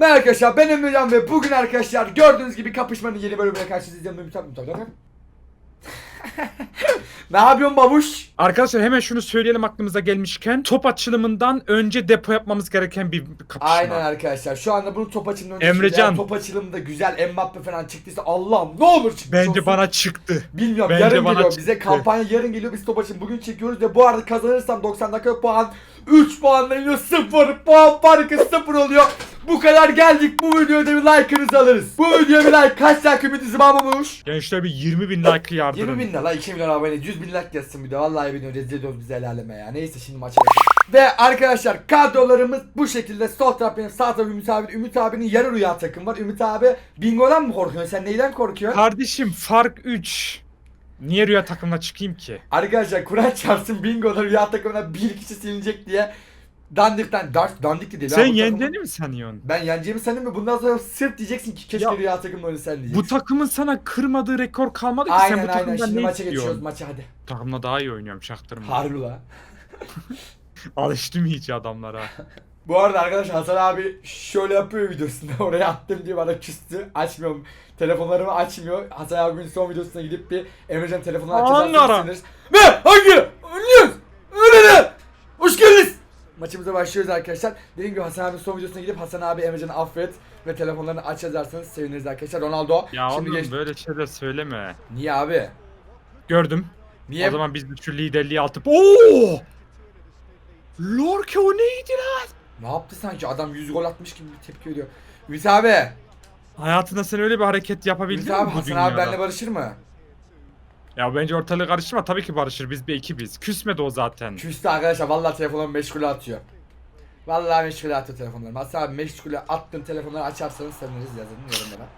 Merhaba arkadaşlar ben Emrecan ve bugün arkadaşlar gördüğünüz gibi kapışmanın yeni bölümüne karşınızdayım. Mümtaz Mümtaz Ne yapıyorsun babuş? Arkadaşlar hemen şunu söyleyelim aklımıza gelmişken top açılımından önce depo yapmamız gereken bir kapışma. Aynen arkadaşlar şu anda bunu top açılımında Emrecan. Top açılımında güzel Mbappe falan çıktıysa Allah'ım ne olur çıkmış Bence olsun. bana çıktı. Bilmiyorum Bence yarın bana geliyor çıktı. bize kampanya yarın geliyor biz top açın bugün çekiyoruz ve bu arada kazanırsam 90 dakika puan 3 puanla iniyor 0 puan farkı 0 oluyor. Bu kadar geldik bu videoda bir like'ınızı alırız. Bu videoya bir like kaç like ümidinizi bağmamış? Gençler bir 20 bin like yardırın. 20 bin lira 2 milyon abone 100 bin like yazsın bir de vallahi bilmiyorum rezil ediyoruz bizi el aleme ya neyse şimdi maça geçelim. Ve arkadaşlar kadrolarımız bu şekilde sol taraf benim sağ taraf Ümit abi Ümit abinin yarı rüya takım var Ümit abi bingodan mı korkuyorsun sen neyden korkuyorsun? Kardeşim fark 3. Niye rüya takımına çıkayım ki? Arkadaşlar Kur'an çarpsın bingoda rüya takımına bir kişi silinecek diye dandikten dart dandik de değil Sen bu takımın- yeneceğini mi sanıyorsun? Ben yeneceğimi sanıyorum ve bundan sonra sırf diyeceksin ki keşke Ya, rüya takımla oynasaydı diyeceksin. Bu takımın sana kırmadığı rekor kalmadı ki Aynen sen bu aynen takımdan şimdi ne maça geçiyoruz istiyorsun? maça hadi. Takımla daha iyi oynuyorum çaktırma. Harbi la. Alıştım iyice adamlara. Bu arada arkadaş Hasan abi şöyle yapıyor videosunda oraya attım diye bana küstü. Açmıyorum. Telefonlarımı açmıyor. Hasan abinin son videosuna gidip bir Emrecan telefonunu açacağız. Ve hangi? Oynuyoruz. Öyle de. Hoş geldiniz. Maçımıza başlıyoruz arkadaşlar. Dediğim gibi Hasan abinin son videosuna gidip Hasan abi Emrecan'ı affet ve telefonlarını aç yazarsanız seviniriz arkadaşlar. Ronaldo. Ya Şimdi oğlum geç. böyle şeyler söyleme. Niye abi? Gördüm. Niye? O zaman biz de şu liderliği atıp... Oo! Lorke o neydi lan? Ne yaptı sanki? Adam 100 gol atmış gibi bir tepki veriyor. Ümit abi. Hayatında sen öyle bir hareket yapabildin Ümit mi abi bu Hasan dünyada? abi benimle barışır mı? Ya bence ortalığı karıştırma tabii ki barışır biz bir ekibiz. Küsmedi o zaten. Küstü arkadaşlar vallahi telefonlarımı meşgule atıyor. Vallahi meşgule atıyor telefonlarımı. Hasan abi meşgule attığın telefonları açarsanız seviniriz yazın yorumlara.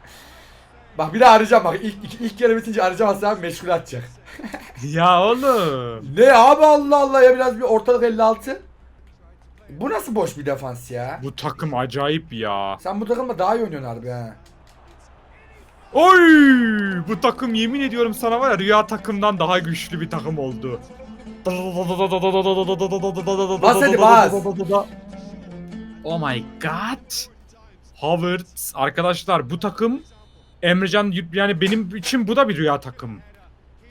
Bak bir daha arayacağım bak ilk, ilk, ilk yarı bitince arayacağım Hasan abi meşgule atacak. ya oğlum. Ne abi Allah Allah ya biraz bir ortalık 56. Bu nasıl boş bir defans ya? Bu takım acayip ya. Sen bu takımda daha iyi oynuyorsun harbi ha. Oy! Bu takım yemin ediyorum sana var ya rüya takımdan daha güçlü bir takım oldu. Bas hadi, bas. Oh my god. Havertz arkadaşlar bu takım Emrecan yani benim için bu da bir rüya takım.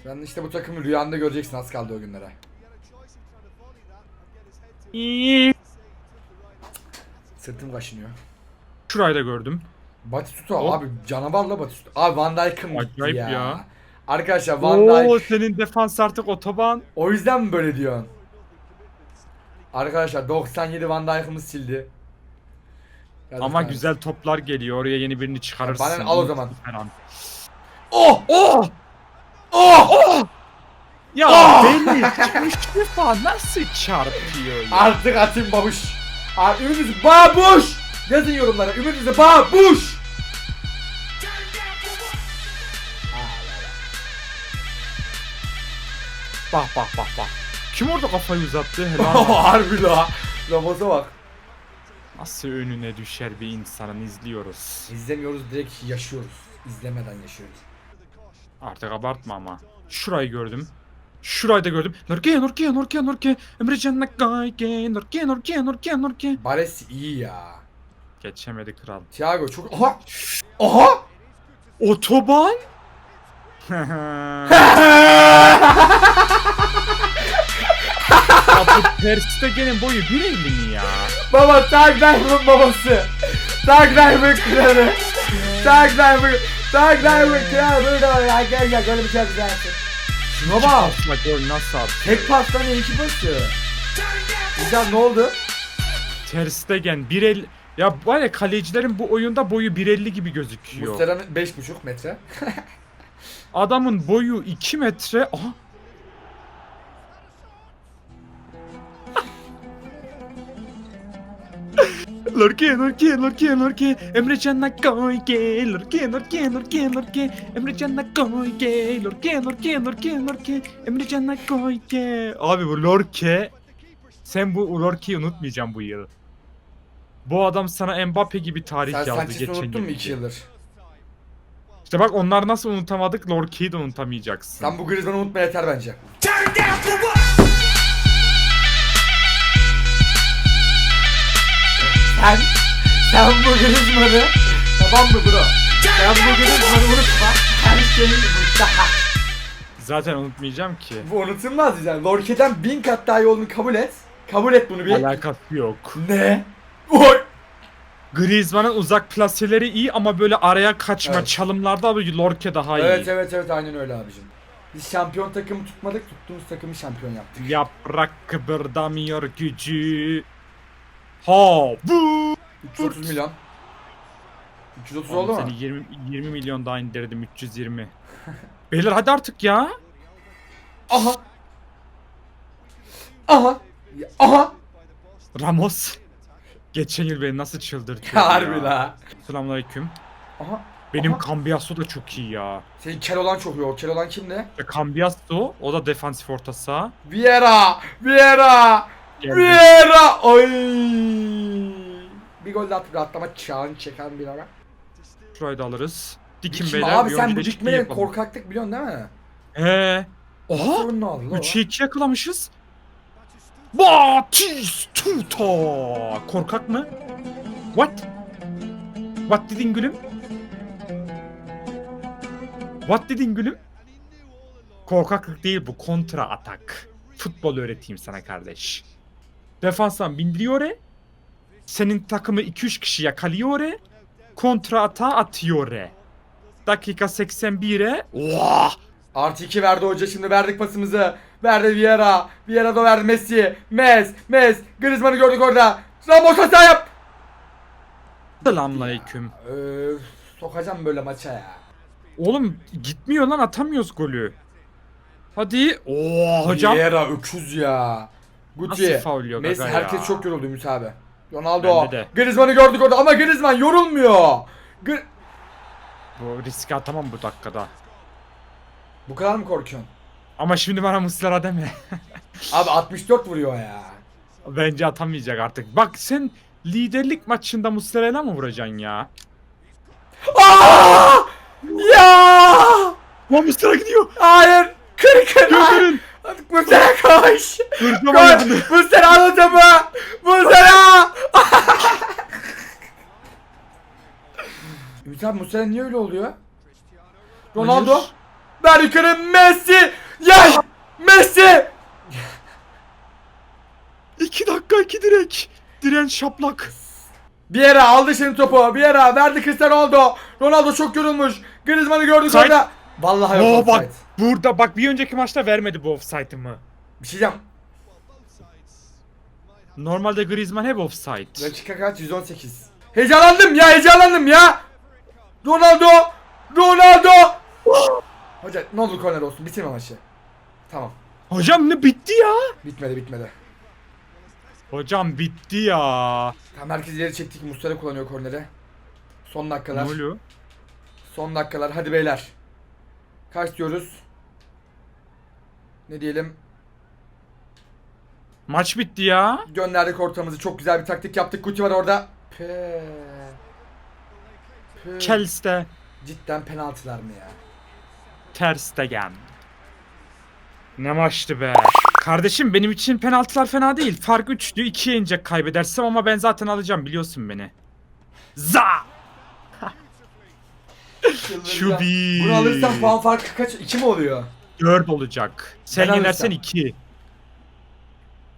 Sen işte bu takımı rüyanda göreceksin az kaldı o günlere. Sırtım kaşınıyor. Şurayı da gördüm. Batistuta Hop. abi canavarla Batistuta. Abi Van Dijk'ım gitti Acayip ya. ya. Arkadaşlar Van Oo Dijk senin defans artık otoban. O yüzden mi böyle diyorsun? Arkadaşlar 97 Van Dijk'ımız sildi. Yazık Ama yani. güzel toplar geliyor. Oraya yeni birini çıkarırsın. Bana al o zaman. Falan. Oh! Oh! Oh! Ya Ah! beni üç defa nasıl çarpıyor ya? Artık atayım babuş. Ümidiniz babuş. Yazın yorumlara ümidiniz babuş. Bak bak bak bak. Kim orada kafayı uzattı? Helal. Harbi la. Ramosa bak. Nasıl önüne düşer bir insanın izliyoruz. İzlemiyoruz direkt yaşıyoruz. İzlemeden yaşıyoruz. Artık abartma ama. Şurayı gördüm. Şurayı da gördüm. Norke, Norke, Norke, Norke. Emrecan Nakayke, Norke, Norke, Norke, Norke. Bares iyi ya. Geçemedi kral. Thiago çok... Aha! Aha! Otoban? Ya bu Ter Stegen'in boyu 1.50 mi ya? Baba Tag Diamond babası. Tag Diamond kralı. Tag Diamond. Tag Diamond kralı. Burada ya gel gel böyle bir şey yapacaksın. Şuna bak. Pasla gol nasıl attı? Tek pastan iyi iki pası. Güzel ne oldu? Ter Stegen 1.50 ya var ya kalecilerin bu oyunda boyu 1.50 gibi gözüküyor. Muslera'nın 5.5 metre. Adamın boyu 2 metre. Aha. Lorke, Lorke, Lorke, Lorke, Emrecan Nakoyke, Lorke, Lorke, Lorke, Lorke, Emrecan Nakoyke, Lorke, Lorke, Lorke, Lorke, Emrecan Nakoyke. Abi bu Lorke, sen bu Lorke'yi unutmayacağım bu yıl. Bu adam sana Mbappe gibi tarih Sen yazdı geçen unuttun mu yıl. 2 yıldır? İşte bak onlar nasıl unutamadık, Lorke'yi de unutamayacaksın. Sen bu Griezmann'ı unutma yeter bence. Sen Sen bu Griezmann'ı Tamam mı bro? Sen bu Griezmann'ı unutma. Her şeyi unutma. Zaten unutmayacağım ki. Bu unutulmaz yani. Lorke'den bin kat daha iyi olduğunu kabul et. Kabul et bunu bir. Alakası yok. Ne? Oy! Griezmann'ın uzak plaseleri iyi ama böyle araya kaçma Evet. çalımlarda abi Lorke daha iyi. Evet evet evet aynen öyle abicim. Biz şampiyon takımı tutmadık, tuttuğumuz takımı şampiyon yaptık. Yaprak kıpırdamıyor gücü. Ha bu. 330 milyon. 330 Oğlum oldu mu? seni 20, 20 milyon daha indirdim 320. Beyler hadi artık ya. Aha. Aha. Ya, Aha. Ramos. Geçen yıl beni nasıl Harbi ya. la. Selamünaleyküm. Aha. Benim Aha. Cambiasso da çok iyi ya. Senin kel olan çok iyi. O kel olan kimdi? Ya Cambiasso o da defansif orta saha. Vieira. Vieira. Geldi. Vieira. Ay. Bir gol de attı. Rahatlama çağın çeken bir ara. Şurayı da alırız. Dikin Kim beyler. abi sen bu yapalım. korkaklık biliyorsun değil mi? He. Oha. Sorun ne oldu lan? 3'e 2 yakalamışız. Batistuta. Korkak mı? What? What dedin gülüm? What dedin gülüm? Korkaklık değil bu kontra atak. Futbol öğreteyim sana kardeş. Defanstan bindiriyor. Senin takımı 2-3 kişi yakalıyor. Kontra atağa atıyor. Dakika 81'e. Oha! Artı 2 verdi hoca şimdi verdik pasımızı. Verdi Vieira. Vieira da verdi Messi. Mes. Mes. Griezmann'ı gördük orada. Ramos hata yap. Selamünaleyküm. Öf, sokacağım böyle maça ya. Oğlum gitmiyor lan atamıyoruz golü. Hadi. Oo hocam. Vieira öküz ya. Guti. Nasıl faul yok Messi herkes ya? çok yoruldu Ümit abi. Ronaldo. Griezmann'ı gördük orada ama Griezmann yorulmuyor. Gr- Bu riski atamam bu dakikada. Bu kadar mı korkuyorsun? Ama şimdi bana Muslera deme. Abi 64 vuruyor ya. Bence atamayacak artık. Bak sen liderlik maçında Muslera'yla mı vuracaksın ya? Aa! Ya! Lan Muslera gidiyor. Hayır! Kır kır! Hadi Muslera koş! Koş! Muslera al adamı! Muslera! Ümit abi Muslera niye öyle oluyor? Ronaldo. Hayır. Ver yukarı Messi! Ya! Messi! İki dakika iki direk. Diren şaplak. Bir yere aldı şimdi topu. Bir yere verdi Cristiano Ronaldo. Ronaldo çok yorulmuş. Griezmann'ı gördük Offside. orada. Vallahi Oo yok bak offside. burada bak bir önceki maçta vermedi bu offside'ımı. Bir şey diyeceğim. Normalde Griezmann hep offside. Dakika kaç? 118. Heyecanlandım ya heyecanlandım ya. Ronaldo. Ronaldo. Hoca ne olur korner olsun bitirme maçı. Tamam. Hocam ne bitti ya? Bitmedi bitmedi. Hocam bitti ya. Tam herkes ileri çektik. Muslera kullanıyor korneri. Son Ne dakikalar. oluyor? Son dakikalar. Hadi beyler. Kaç diyoruz? Ne diyelim? Maç bitti ya. Gönderdik ortamızı. Çok güzel bir taktik yaptık. Kuti var orada. Pe. Pe. Kelste. Cidden penaltılar mı ya? Ter Stegen. Ne maçtı be. Kardeşim benim için penaltılar fena değil. Fark 3'tü. 2'ye inecek kaybedersem ama ben zaten alacağım biliyorsun beni. Za! Şu bir. Bunu alırsan puan farkı kaç? 2 mi oluyor? 4 olacak. Sen Ben yenersen alırsam. 2.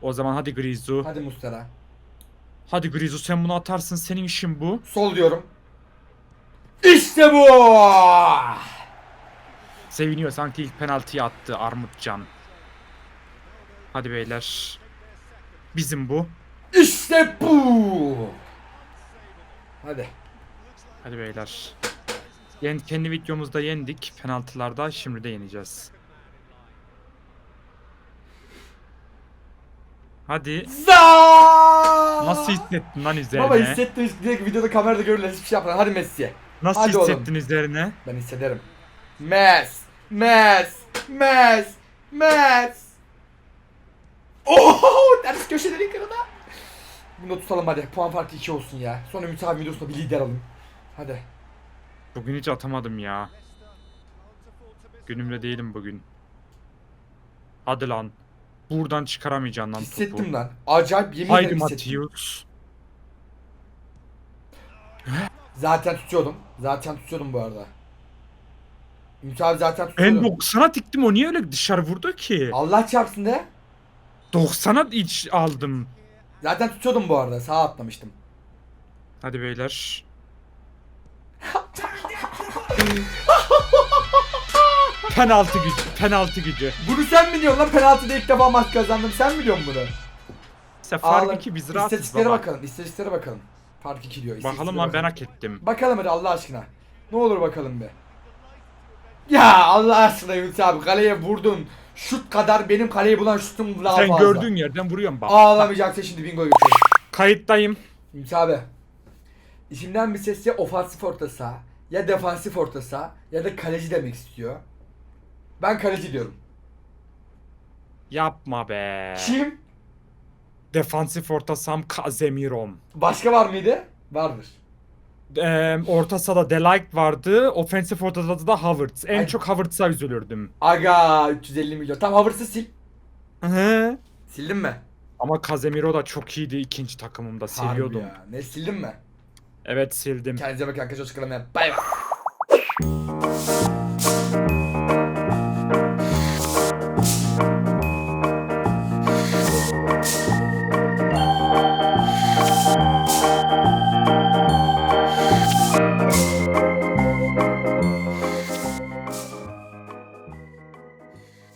O zaman hadi Grizu. Hadi Mustera. Hadi Grizu sen bunu atarsın. Senin işin bu. Sol diyorum. İşte bu! Seviniyor sanki ilk penaltıyı attı Armutcan. Hadi beyler. Bizim bu. İşte bu! Hadi. Hadi beyler. Yen, kendi videomuzda yendik penaltılarda şimdi de yeneceğiz. Hadi. Za! Nasıl hissettin lan üzerine? Baba hissettim direkt videoda kamerada görürler hiçbir şey yapmadan. Hadi Messi. Nasıl Hadi oğlum. hissettin üzerine? Ben hissederim. Mes! Mes! Mes! Mes! Oho! Ters köşeleri kırıldı. Bunu da tutalım hadi. Puan farkı 2 olsun ya. Sonra Ümit abi videosunda bir lider alalım. Hadi. Bugün hiç atamadım ya. Günümde değilim bugün. Hadi lan. Buradan çıkaramayacaksın lan topu. Hissettim lan. Acayip yemin Haydi ederim hissettim. Matius. Zaten tutuyordum. Zaten tutuyordum bu arada. Ümit abi zaten Ben tutuyordum. 90'a diktim o niye öyle dışarı vurdu ki? Allah çarpsın de. 90'a iç aldım. Zaten tutuyordum bu arada. Sağa atlamıştım. Hadi beyler. penaltı gücü, penaltı gücü. Bunu sen mi biliyorsun lan? Penaltıda ilk defa maç kazandım. Sen biliyorsun bunu? Sefer Ağla- 2 biz rahatız İstatistiklere baba. bakalım. İstatistiklere bakalım. Fark 2 diyor. Bakalım istatistiklere lan ben bakalım. hak ettim. Bakalım hadi Allah aşkına. Ne olur bakalım be. Ya Allah aşkına Ümit abi kaleye vurdun. Şut kadar benim kaleyi bulan şutum daha Sen fazla. gördüğün yerden vuruyorsun bak. Ağlamayacaksın şimdi bingo geçiyor. Kayıttayım. Ümit abi. İçimden bir ses ya ofansif orta saha ya defansif orta saha ya da kaleci demek istiyor. Ben kaleci diyorum. Yapma be. Kim? Defansif orta saham Casemiro'm. Başka var mıydı? Vardır. Ee, orta sahada Delight vardı. Ofensif orta sahada da Havertz. En Ay. çok Havertz'a üzülürdüm. Aga 350 milyon. Tam Havertz'ı sil. Hı. Sildin mi? Ama Casemiro da çok iyiydi ikinci takımımda. Harbi Siliyordum. ya. Ne sildin mi? Evet sildim. Kendinize bakın arkadaşlar. Hoşçakalın. Bay bay.